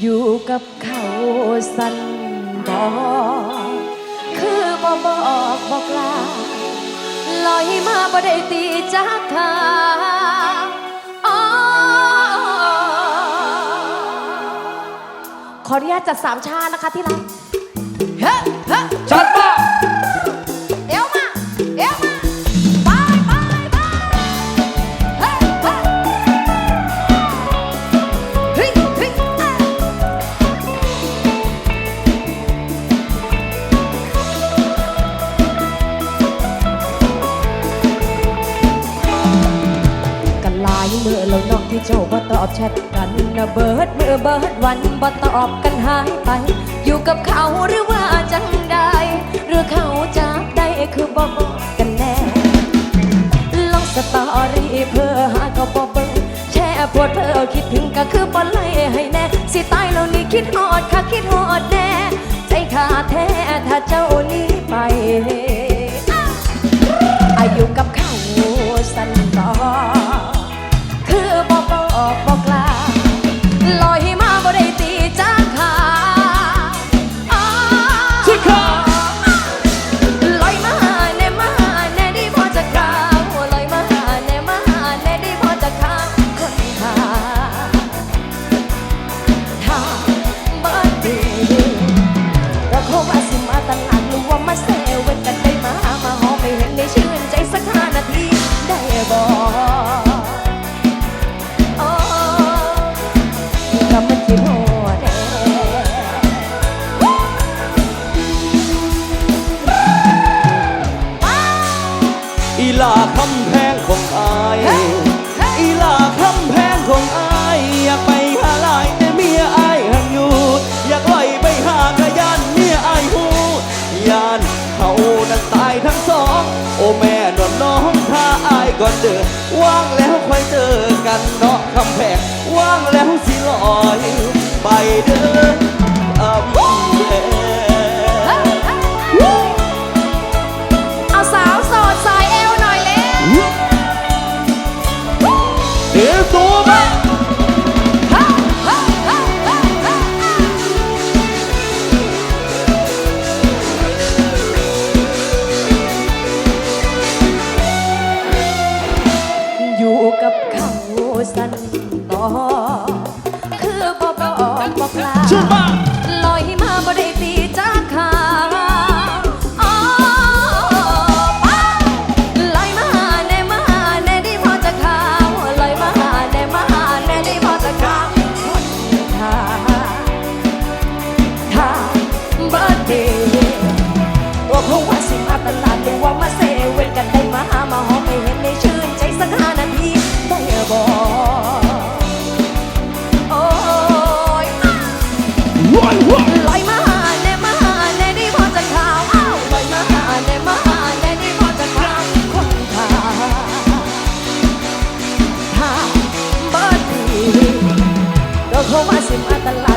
อยู่กับเขาสันบอกคือบ่บอกบอกลาลอยมาบ่ได้ตีจากขาอ๋อขออนุญาตจัดสามชานะคะที่รัก แล้วน้องที่เจ้าบ่ตอบแชทกันนะเบิดเมื่อเบิดวันบ่ตอบกันหายไป อยู่กับเขาหรือว่าจังใดหรือเขาจากได้คือบ่บอกกันแน่ลองสตอรี่เพื่อหาก็บ่เบิ่งแช่ปวดเพื่อคิดถึงก็คือบ่ไล่ให้แน่ สิตายแล้วนี่คิดฮอดค่ะคิดฮอดแน่ ใจขาดแท้ถ้าเจ้านี้ไป ลาคำแพงของอายอีลาคำแพงของอายอยากไปหาหลายแต่เมียอายหังอยู่ อยากไล่ไปหากระยันเมียอายหูยานเขานั้นตายทั้งสอง โอ้แม่นอนน้องถ้าอายก่อนเด้อว่างแล้วค่อยเจอกันเนาะคำแพงว่างแล้วสิลอย ไปเด้อ อกบอกลาชุบมาลอยมาบ่ได้ตีจากขาอ๋อไปลอยมาแน่มาแน่ดีพอจะขาลอยมาแน่มาแน่ดีพอจะขาคนท่าท่าบ่ดีตัวคงว่าสิมาตลาดว่า ลอยมาแน่มาแน่ดีพอจะข่าวอ้าวลอยมาแน่มาแน่ดีพอจะข่าวคนทาถ้าบ่ดีก็คงว่าสิมาตลา